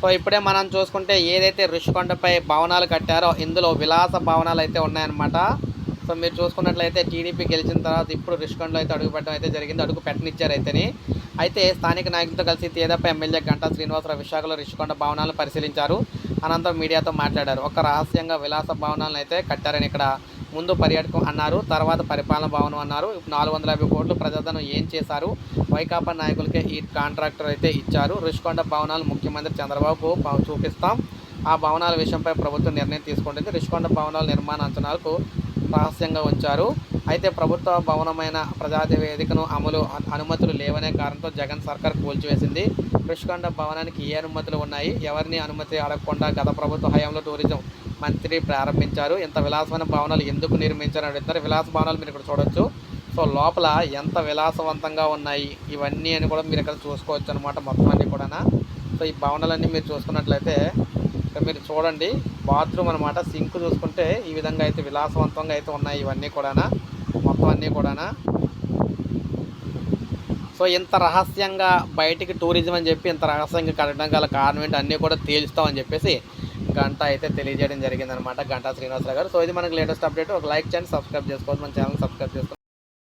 So ఇప్పుడే మనం చూసుకుంటే ఏదైతే ఋషికొండపై భవనాలు కట్టారో ఇందులో విలాస భవనాలు అయితే ఉన్నాయన్నమాట. సో మీరు చూసుకున్నట్లయితే టీడీపీ గెలిచిన తర్వాత ఇప్పుడు రిషికొండలో అయితే అడుగు పెట్టడం అయితే జరిగింది. అడుగు పెట్టనిచ్చారు అయితేని. అయితే స్థానిక నాయకులతో కలిసి తేదప్ప ఎమ్మెల్యే గంటా శ్రీనివాసరావు విశాఖలో రిషికొండ భవనాలను పరిశీలించారు. అనంతరం మీడియాతో మాట్లాడారు. ఒక రహస్యంగా విలాస భవనాలను అయితే కట్టారని ఇక్కడ ముందు పర్యాటకం అన్నారు తర్వాత పరిపాలన భవనం అన్నారు. నాలుగు వందల యాభై కోట్లు ప్రజాధనం ఏం చేశారు? వైకాపా నాయకులకే ఈ కాంట్రాక్టర్ అయితే ఇచ్చారు. రిషికొండ భవనాలు ముఖ్యమంత్రి చంద్రబాబు చూపిస్తాం. ఆ భవనాల విషయంపై ప్రభుత్వం నిర్ణయం తీసుకుంటుంది. రిషికొండ భవనాల నిర్మాణ అంచనాలకు రహస్యంగా ఉంచారు. అయితే ప్రభుత్వ భవనమైన ప్రజాతి వేదికను అమలు అనుమతులు లేవనే కారణంతో జగన్ సర్కార్ కూల్చివేసింది. రుషికొండ భవనానికి ఏ అనుమతులు ఉన్నాయి? ఎవరిని అనుమతి అడగకుండా గత ప్రభుత్వ హయాంలో టూరిజం మంత్రి ప్రారంభించారు. ఇంత విలాసమైన భవనాలు ఎందుకు నిర్మించారు అని అడుగుతారు విలాస భవనాలు మీరు ఇక్కడ చూడొచ్చు. సో లోపల ఎంత విలాసవంతంగా ఉన్నాయి? ఇవన్నీ అని కూడా మీరు ఇక్కడ చూసుకోవచ్చు అనమాట మొత్తం అన్నీ కూడా సో ఈ భవనాలన్నీ మీరు చూసుకున్నట్లయితే ఇక్కడ మీరు చూడండి. బాత్రూమ్ అనమాట సింక్ చూసుకుంటే ఈ విధంగా అయితే విలాసవంతంగా అయితే ఉన్నాయి ఇవన్నీ కూడా మొత్తం అన్నీ కూడానా? సో ఇంత రహస్యంగా బయటికి టూరిజం అని చెప్పి ఇంత రహస్యంగా కట్టడం గల కారణం ఏంటి? అన్నీ కూడా తేల్చుతామని చెప్పేసి గంట అయితే తెలియజేయడం జరిగిందనమాట గంటా శ్రీనివాసరావు గారు. సో ఇది మనకి లేటెస్ట్ అప్డేట్. ఒక లైక్ చేయండి సబ్స్క్రైబ్ చేసుకోవచ్చు మన ఛానల్ సబ్స్క్రైబ్ చేసుకోండి